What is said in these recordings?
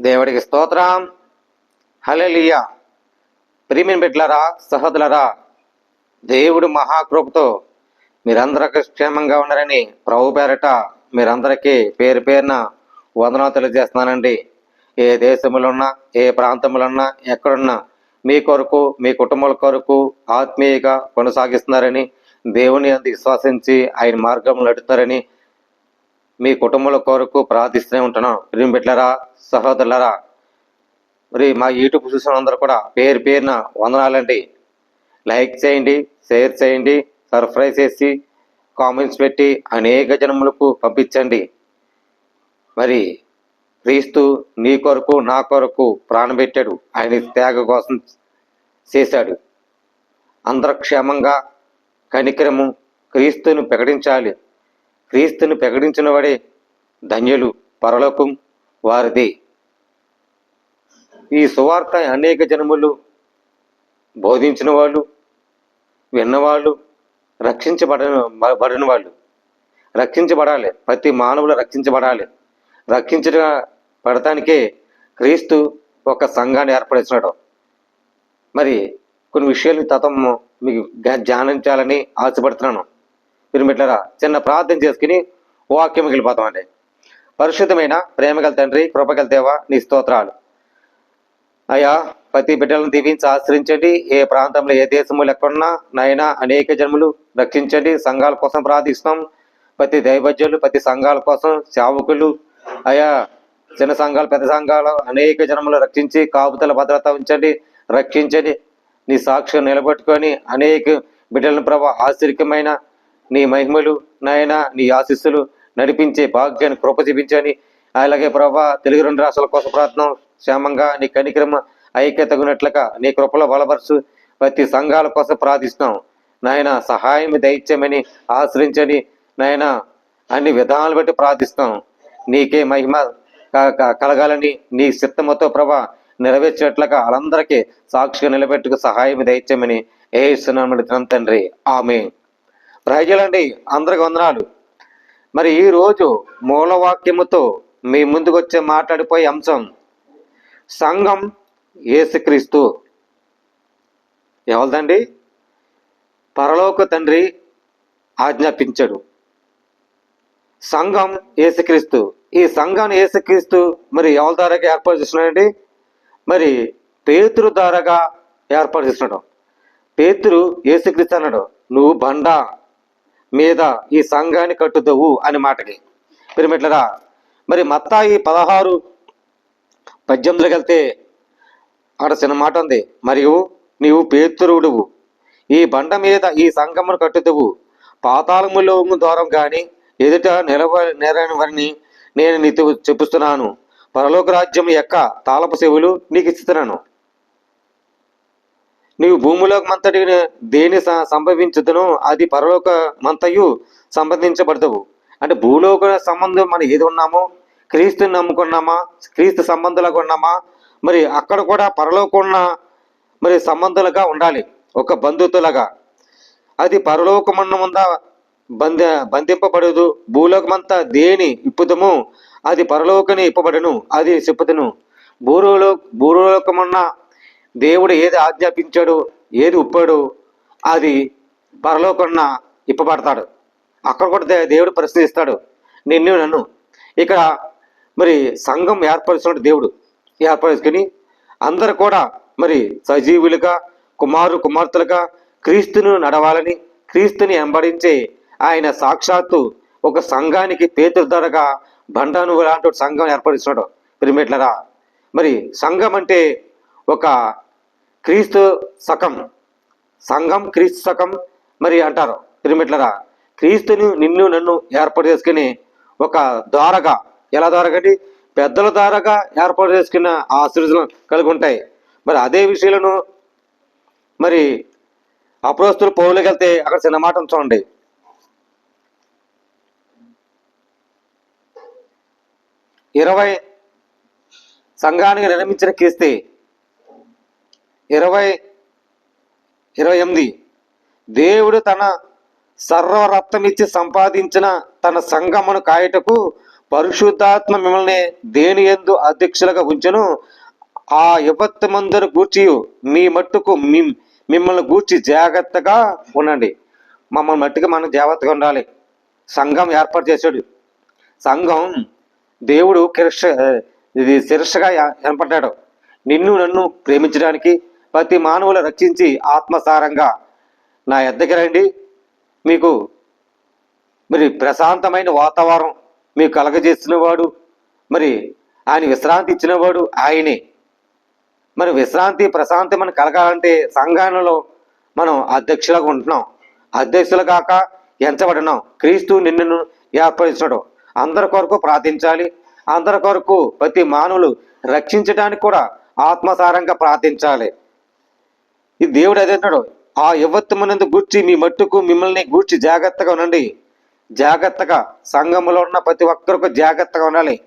దేవుడికి స్తోత్రం. హలెలియ ప్రియమిన్ బిడ్లరా సహోదరులరా దేవుడు మహాకృపతో మీరందరికీ క్షేమంగా ఉన్నారని ప్రభు పేరట మీరందరికీ పేరు పేరున వందనాలు తెలియజేస్తున్నానండి. ఏ దేశంలో ఉన్నా ఏ ప్రాంతంలో ఉన్నా ఎక్కడున్నా మీ కొరకు మీ కుటుంబాల కొరకు ఆత్మీయంగా కొనసాగిస్తున్నారని దేవుని అందు విశ్వసించి ఆయన మార్గంలో నడుతున్నారని మీ కుటుంబాల కొరకు ప్రార్థిస్తూనే ఉంటున్నాం. ప్రియం సహోదరులరా మరి మా యూట్యూబ్ చూసిన అందరూ కూడా పేరు పేరున వందనాలండి. లైక్ చేయండి షేర్ చేయండి సర్ప్రైజ్ చేసి కామెంట్స్ పెట్టి అనేక జనములకు పంపించండి. మరి క్రీస్తు నీ కొరకు నా కొరకు ప్రాణం పెట్టాడు. ఆయన త్యాగ కోసం చేశాడు. అందరూ క్షేమంగా కనికరము క్రీస్తుని ప్రకటించాలి. క్రీస్తుని ప్రకటించిన వాడే ధన్యులు పరలోకం వారిది. ఈ సువార్త అనేక జనములు బోధించిన వాళ్ళు విన్నవాళ్ళు రక్షించబడిన బడిన వాళ్ళు. రక్షించబడాలి. ప్రతి మానవులు రక్షించబడాలి. రక్షించ పడటానికే క్రీస్తు ఒక సంఘాన్ని ఏర్పరిచినాడు. మరి కొన్ని విషయాలు తతం మీకు ధ్యానించాలని ఆశపడుతున్నాను. మీరు చిన్న ప్రార్థన చేసుకుని వాక్యం వెళ్ళిపోతామండి. పరిశుద్ధమైన ప్రేమగల తండ్రి కృపగల దేవ నీ స్తోత్రాలు. అయ్యా ప్రతి బిడ్డలను దీవించి ఆశ్రయించండి. ఏ ప్రాంతంలో ఏ దేశము ఎక్కడున్నా నైనా అనేక జన్మలు రక్షించండి. సంఘాల కోసం ప్రార్థిస్తాం ప్రతి దైవజ్ఞులు ప్రతి సంఘాల కోసం సేవకులు. అయా చిన్న సంఘాలు పెద్ద సంఘాలు అనేక జన్మలు రక్షించి కాపుతల భద్రత ఉంచండి. రక్షించండి. నీ సాక్షి నిలబెట్టుకొని అనేక బిడ్డలను ప్రభా ఆశ్చర్యమైన నీ మహిమలు నాయన నీ ఆశీస్సులు నడిపించే భాగ్యాన్ని కృప చూపించని అలాగే ప్రభా తెలుగు రెండు రాష్ట్రాల కోసం ప్రార్థన క్షేమంగా నీ కనిక్రమ ఐక్యతగునట్లుగా నీ కృపలో బలపరుచు ప్రతి సంఘాల కోసం ప్రార్థిస్తున్నాం. నాయన సహాయం దైత్యమని ఆశ్రయించని నాయన అన్ని విధానాలు బట్టి ప్రార్థిస్తాం నీకే మహిమ క- క- కలగాలని నీ చిత్తమతో ప్రభా నెరవేర్చేట్లుగా వాళ్ళందరికీ సాక్షిగా నిలబెట్టుకు సహాయం దైత్యమని ఏ ఇస్తున్నాం తండ్రి. ఆమె ప్రజలండి అందరికి వందనాలు. మరి ఈరోజు మూలవాక్యముతో మీ ముందుకు వచ్చే మాట్లాడిపోయే అంశం సంఘం ఏసుక్రీస్తు ఎవరిదండి? పరలోక తండ్రి ఆజ్ఞాపించడు. సంఘం ఏసుక్రీస్తు ఈ సంఘాన్ని ఏసుక్రీస్తు మరి ఎవరి ద్వారాగా ఏర్పాటు చేస్తున్నాడండి? మరి పేతురు ద్వారాగా ఏర్పాటు చేస్తున్నాడు. పేతురు ఏసుక్రీస్తు అన్నాడు నువ్వు బండ మీద ఈ సంఘాన్ని కట్టుదవు అని మాటకి. పిరమిట్లరా మరి మత్తాయి పదహారు పద్దెనిమిదిలోకి వెళ్తే అక్కడ చిన్న మాట ఉంది. మరియు నీవు పేతురుడువు ఈ బండ మీద ఈ సంఘమును కట్టుదువు. పాతాళములో ద్వారం కానీ ఎదుట నిలవ నేరని నేను నీతో చెప్పుస్తున్నాను. పరలోక రాజ్యం యొక్క తాళపు సేవలు నీకు ఇస్తున్నాను నీవు భూమిలోకి మంతటి దేని సంభవించదును అది పరలోక మంతయు సంబంధించబడతావు అంటే భూలోక సంబంధం మనం ఏది ఉన్నామో క్రీస్తుని నమ్ముకున్నామా క్రీస్తు సంబంధులుగా ఉన్నామా మరి అక్కడ కూడా పరలోకున్న మరి సంబంధులుగా ఉండాలి ఒక బంధుతులుగా. అది పరలోకమన్న ముందా బంధ బంధింపబడదు భూలోకమంతా దేని ఇప్పుదము అది పరలోకని ఇప్పబడను అది చెప్పుదను. భూలోక భూలోకమున్న దేవుడు ఏది ఆజ్ఞాపించాడు ఏది ఉప్పాడు అది పరలోకన్న ఇప్పబడతాడు. అక్కడ కూడా దే- దేవుడు ప్రశ్నిస్తాడు నిన్ను నన్ను. ఇక్కడ మరి సంఘం ఏర్పరుచుకున్న దేవుడు ఏర్పరుచుకుని అందరు కూడా మరి సజీవులుగా కుమారు కుమార్తెలుగా క్రీస్తును నడవాలని క్రీస్తుని వెంబడించే ఆయన సాక్షాత్తు ఒక సంఘానికి పేతురుధరగా బండాను లాంటి సంఘం ఏర్పరుస్తున్నాడు పిరిమిట్లరా మరి సంఘం అంటే ఒక క్రీస్తు సకం సంఘం క్రీస్తు సకం మరి అంటారు. పిరిమిట్లరా క్రీస్తుని నిన్ను నన్ను ఏర్పాటు చేసుకుని ఒక ద్వారగా ఎలా ద్వారగండి? పెద్దల ద్వారగా ఏర్పాటు చేసుకున్న ఆశీర్వదం కలిగి ఉంటాయి. మరి అదే విషయాలను మరి అప్రోస్తులు పౌరులకు వెళ్తే అక్కడ చిన్న మాట చూడండి ఇరవై సంఘానికి నిర్మించిన క్రీస్తే ఇరవై ఇరవై ఎనిమిది. దేవుడు తన సర్వరత్నమిచ్చి సంపాదించిన తన సంఘమును కాయటకు పరిశుద్ధాత్మ మిమ్మల్ని దేని ఎందు అధ్యక్షులుగా ఉంచను? ఆ యువత్తమందరు గూర్చి మీ మట్టుకు మీ మిమ్మల్ని గూర్చి జాగ్రత్తగా ఉండండి. మమ్మల్ని మట్టుకు మనం జాగ్రత్తగా ఉండాలి. సంఘం ఏర్పాటు చేశాడు. సంఘం దేవుడు కిరక్ష ఇది శిరస్సుగా ఏర్పడ్డాడు. నిన్ను నన్ను ప్రేమించడానికి ప్రతి మానవులు రక్షించి ఆత్మసారంగా నా ఎద్దకి రండి. మీకు మరి ప్రశాంతమైన వాతావరణం మీకు కలగజేసినవాడు మరి ఆయన విశ్రాంతి ఇచ్చినవాడు ఆయనే. మరి విశ్రాంతి ప్రశాంతి మనం కలగాలంటే సంఘాలలో మనం అధ్యక్షులుగా ఉంటున్నాం. అధ్యక్షులు కాక ఎంచబడినాం. క్రీస్తు నిన్ను ఏర్పరిచాడు అందరి కొరకు ప్రార్థించాలి. అందరి కొరకు ప్రతి మానవులు రక్షించడానికి కూడా ఆత్మసారంగా ప్రార్థించాలి. ఈ దేవుడు అదే అన్నాడు ఆ యువత్వమునందు గూర్చి మీ మట్టుకు మిమ్మల్ని గూర్చి జాగ్రత్తగా ఉండండి. జాగ్రత్తగా సంఘములో ఉన్న ప్రతి ఒక్కరికి జాగ్రత్తగా ఉండాలి.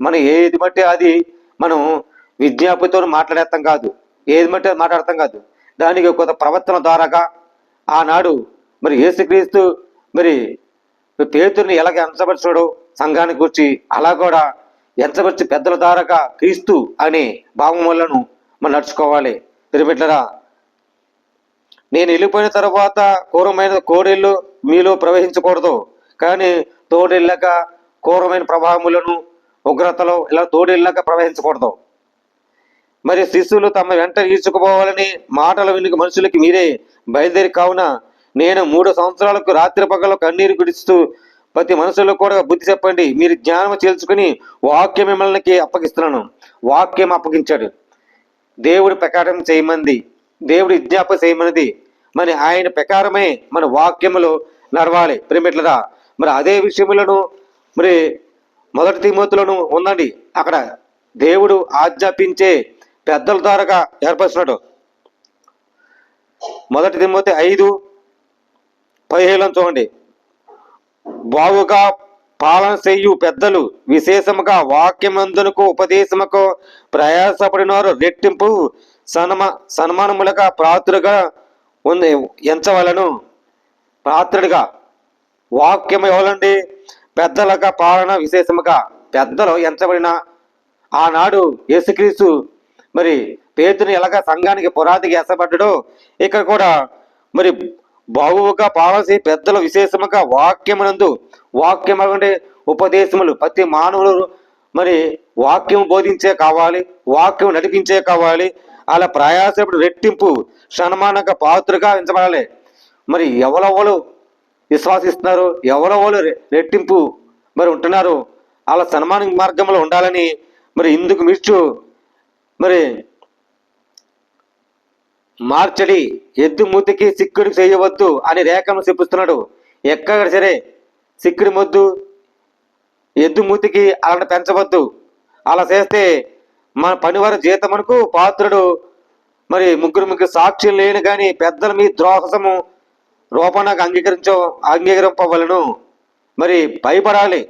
మనం ఏది బట్టి అది మనం విజ్ఞాపతితో మాట్లాడేస్తాం కాదు. ఏది బట్టి అది మాట్లాడతాం కాదు. దానికి కొంత ప్రవర్తన ద్వారాగా ఆనాడు మరి యేసుక్రీస్తు మరి పేతుని ఎలాగ ఎంచబరిచాడు సంఘాన్ని గురించి అలా కూడా ఎంచబరిచి పెద్దల ద్వారాగా క్రీస్తు అనే భావములను మనం నడుచుకోవాలి. తిరుమిట్లరా నేను వెళ్ళిపోయిన తర్వాత క్రూరమైన కోడేళ్ళు మీలో ప్రవహించకూడదు కానీ తోడెళ్ళక క్రూరమైన ప్రభావములను ఉగ్రతలో ఇలా తోడెళ్ళక ప్రవహించకూడదు మరి శిష్యులు తమ వెంట ఈడ్చుకుపోవాలని మాటలు వినికి మనుషులకి మీరే బయలుదేరి కావున నేను మూడు సంవత్సరాలకు రాత్రి పగలు కన్నీరు గుడిస్తూ ప్రతి మనుషులకు కూడా బుద్ధి చెప్పండి. మీరు జ్ఞానం చేల్చుకుని వాక్యం మిమ్మల్ని అప్పగిస్తున్నాను. వాక్యం అప్పగించాడు. దేవుడు ప్రకారం చేయమంది. దేవుడు విజ్ఞాప చేయమన్నది. మరి ఆయన ప్రకారమే మన వాక్యములు నడవాలి. ప్రేమిట్లదా మరి అదే విషయములను మరి మొదటి తిమోతులను ఉందండి. అక్కడ దేవుడు ఆజ్ఞాపించే పెద్దల ద్వారాగా ఏర్పరిచినాడు మొదటి తిమ్మతి ఐదు పదిహేను చూడండి. బావుగా పాలన చెయ్యు పెద్దలు విశేషముగా వాక్యమందునకు ఉపదేశముకు ప్రయాసపడినారు రెట్టింపు సన్మ సన్మానములక ప్రాతులుగా ఉంది. ఎంచవలను? పాత్రుడిగా వాక్యం ఎవరండి పెద్దలక పాలన విశేషముగా. పెద్దలు ఎంచబడిన ఆనాడు యేసుక్రీస్తు మరి పేతుని ఎలాగ సంఘానికి పురాతికి ఎసబడ్డడో ఇక్కడ కూడా మరి బావుగా పాలసి పెద్దల విశేషముగా వాక్యమునందు వాక్యం అంటే ఉపదేశములు. ప్రతి మానవులు మరి వాక్యం బోధించే కావాలి వాక్యం నడిపించే కావాలి అలా ప్రయాసపడి రెట్టింపు సన్మానక పాత్రగా ఎంచబడాలి. మరి ఎవరెవరు విశ్వాసిస్తున్నారు? ఎవరెవరు రె- రెట్టింపు మరి ఉంటున్నారు? అలా సన్మాన మార్గంలో ఉండాలని మరి ఇందుకు మిర్చు మరి మార్చడి ఎద్దు మూతికి సిక్కుడు చేయవద్దు అని రేఖను చూపిస్తున్నాడు. ఎక్కడ సరే సిక్కుడి మొద్దు ఎద్దు మూతికి అలాంటి పెంచవద్దు. అలా చేస్తే మన పనివారి జీతమునకు పాత్రుడు. మరి ముగ్గురు ముగ్గురు సాక్షులు లేని కానీ పెద్దల మీ ద్రోహసము రూపణకు అంగీకరించ అంగీకరింపవలను. మరి భయపడాలి.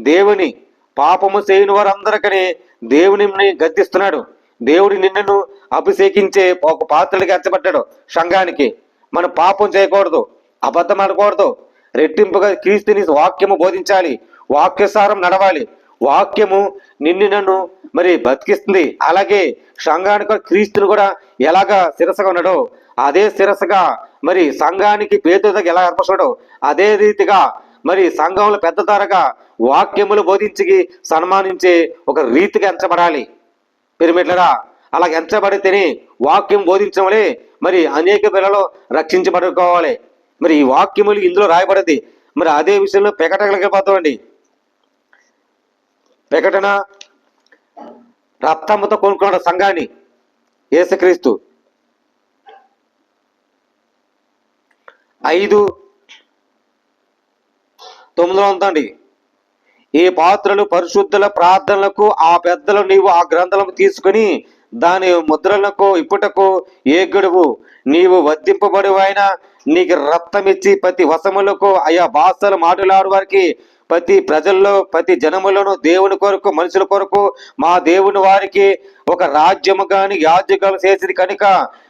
దేవుని పాపము చేయని వారందరికీ దేవుని గద్దిస్తున్నాడు. దేవుడి నిన్నును అభిషేకించే ఒక పాత్రడికి ఎచ్చబడ్డాడు సంఘానికి. మనం పాపం చేయకూడదు అబద్ధం అనకూడదు రెట్టింపుగా క్రీస్తుని వాక్యము బోధించాలి వాక్యసారం నడవాలి. వాక్యము నిన్ను నన్ను మరి బతికిస్తుంది. అలాగే సంఘానికి క్రీస్తును కూడా ఎలాగా శిరసగా ఉన్నాడో అదే శిరసగా మరి సంఘానికి పేదలకు ఎలా ఏర్పరచాడో అదే రీతిగా మరి సంఘంలో పెద్ద ధరగా వాక్యములు బోధించి సన్మానించే ఒక రీతిగా ఎంచబడాలి. పిరమిడ్లరా అలా ఎంచబడితేనే వాక్యం బోధించమలే మరి అనేక పిల్లలు రక్షించబడుకోవాలి. మరి ఈ వాక్యములు ఇందులో రాయబడింది. మరి అదే విషయంలో ప్రకటనలకి పోతామండి. ప్రకటన రక్తముతో కొనుక్కున్న సంఘాన్ని ఏసుక్రీస్తు ఐదు తొమ్మిదిలో ఉందండి. ఈ పాత్రలు పరిశుద్ధుల ప్రార్థనలకు ఆ పెద్దలు నీవు ఆ గ్రంథాలను తీసుకుని దాని ముద్రలకు ఇప్పుటకు ఏగుడువు. నీవు వద్దింపబడివైన నీకు రక్తమిచ్చి ప్రతి వశములకు అయా భాషలు మాట్లాడు వారికి ప్రతి ప్రజల్లో ప్రతి జనములను దేవుని కొరకు మనుషుల కొరకు మా దేవుని వారికి ఒక రాజ్యము గాని యాజ్యకాలు చేసింది కనుక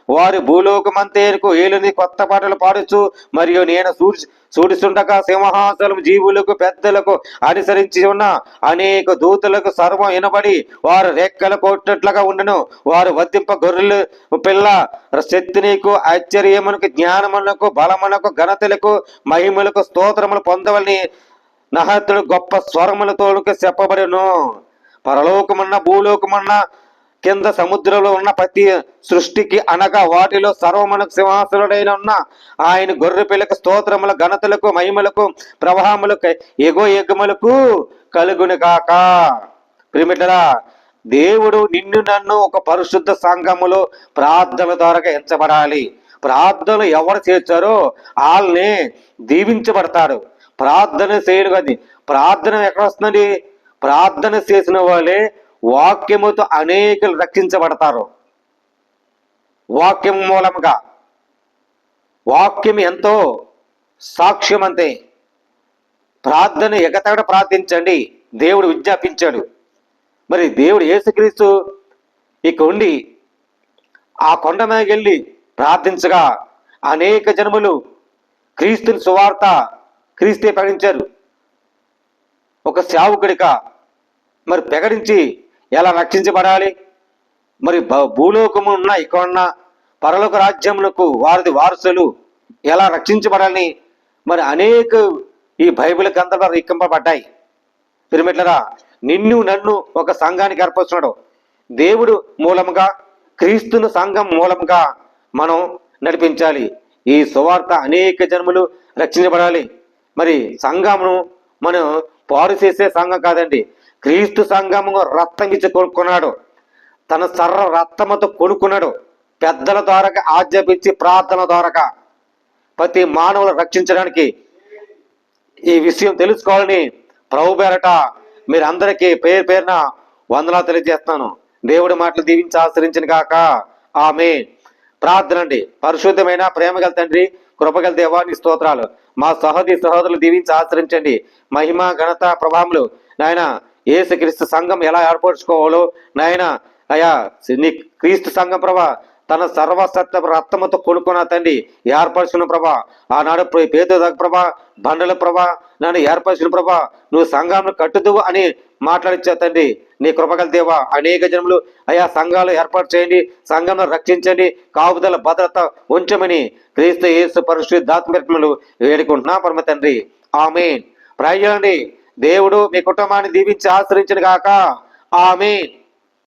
వారి భూలోకమంతేరుకు ఏలుని కొత్త పాటలు పాడుచు మరియు నేను సూడి సూడిస్తుండగా సింహాసనం జీవులకు పెద్దలకు అనుసరించి ఉన్న అనేక దూతలకు సర్వం వినబడి వారు రెక్కలు కొట్టినట్లుగా ఉండను. వారు వర్తింప గొర్రెలు పిల్ల శక్తినికు ఆశ్చర్యమునకు జ్ఞానమునకు బలమునకు ఘనతలకు మహిమలకు స్తోత్రములు పొందవలని నహతుడు గొప్ప స్వరములతో చెప్పబడును. పరలోకమన్న భూలోకమన్న కింద సముద్రంలో ఉన్న ప్రతి సృష్టికి అనగా వాటిలో సర్వమునకు సింహాసుడైన ఉన్న ఆయన గొర్రె పిల్లక స్తోత్రముల ఘనతలకు మహిమలకు ప్రవాహములకు ఎగో ఎగుమలకు కలుగును కాక ప్రిమిటరా దేవుడు నిన్ను నన్ను ఒక పరిశుద్ధ సంఘములో ప్రార్థన ద్వారా ఎంచబడాలి. ప్రార్థనలు ఎవరు చేర్చారో వాళ్ళని దీవించబడతారు. ప్రార్థన చేయడు అది ప్రార్థన ఎక్కడ వస్తుందండి ప్రార్థన చేసిన వాళ్ళే వాక్యముతో అనేకలు రక్షించబడతారు. వాక్యం మూలముగా. వాక్యం ఎంతో సాక్ష్యం అంతే ప్రార్థన ఎగతగడ ప్రార్థించండి. దేవుడు విజ్ఞాపించాడు. మరి దేవుడు యేసుక్రీస్తు ఇక ఉండి ఆ కొండ మీదకి వెళ్ళి ప్రార్థించగా అనేక జనములు క్రీస్తుని సువార్త క్రీస్తే ప్రకటించారు. ఒక శావుకుడిక మరి ప్రకటించి ఎలా రక్షించబడాలి? మరి భ- భూలోకము ఇక్కడ ఉన్న పరలోక రాజ్యములకు వారిది వారసులు ఎలా రక్షించబడాలని మరి అనేక ఈ బైబిల్ గ్రంథాలు రిక్కింపబడ్డాయి పిరిమిట్లరా నిన్ను నన్ను ఒక సంఘానికి ఏర్పరుస్తున్నాడు దేవుడు మూలముగా క్రీస్తును సంఘం మూలముగా మనం నడిపించాలి. ఈ సువార్త అనేక జన్మలు రక్షించబడాలి. మరి సంఘమును మనం పాడు చేసే సంఘం కాదండి. క్రీస్తు సంఘము రక్తం ఇచ్చి కొనుక్కున్నాడు. తన సర్ర రక్తముతో కొనుక్కున్నాడు. పెద్దల ద్వారా ఆజ్ఞాపించి ప్రార్థన ద్వారా ప్రతి మానవులు రక్షించడానికి ఈ విషయం తెలుసుకోవాలని ప్రభు పేరట మీరందరికీ పేరు పేరున వందలా తెలియజేస్తున్నాను. దేవుడి మాటలు దీవించి ఆశ్రయించిన కాక ఆమె ప్రార్థన అండి పరిశుద్ధమైన ప్రేమగల తండ్రి కృపగల దేవాన్ని స్తోత్రాలు. మా సహోదరి సహోదరులు దీవించి ఆచరించండి. మహిమ ఘనత ప్రభావములు. నాయన ఏసుక్రీస్తు సంఘం ఎలా ఏర్పరచుకోవాలో నాయన అయా నీ క్రీస్తు సంఘం ప్రభా తన సర్వసత్వ రక్తముతో కొనుక్కున్న తండ్రి ఏర్పరచుకున్న ప్రభా. ఆనాడు పేద ప్రభా బండల ప్రభా నన్ను ఏర్పరచిన ప్రభా నువ్వు సంఘాలను కట్టుదువు అని మాట్లాడించా తండ్రి. నీ కృపగల దేవా అనేక జనములు అయా సంఘాలు ఏర్పాటు చేయండి సంఘంలో రక్షించండి కాపుదల భద్రత ఉంచమని క్రీస్తు యేసు పరిశుద్ధాత్మలు వేడుకుంటున్నా పరమ తండ్రి. ఆమె ప్రయోజనండి దేవుడు మీ కుటుంబాన్ని దీవించి ఆశ్రయించిన గాక. ఆమె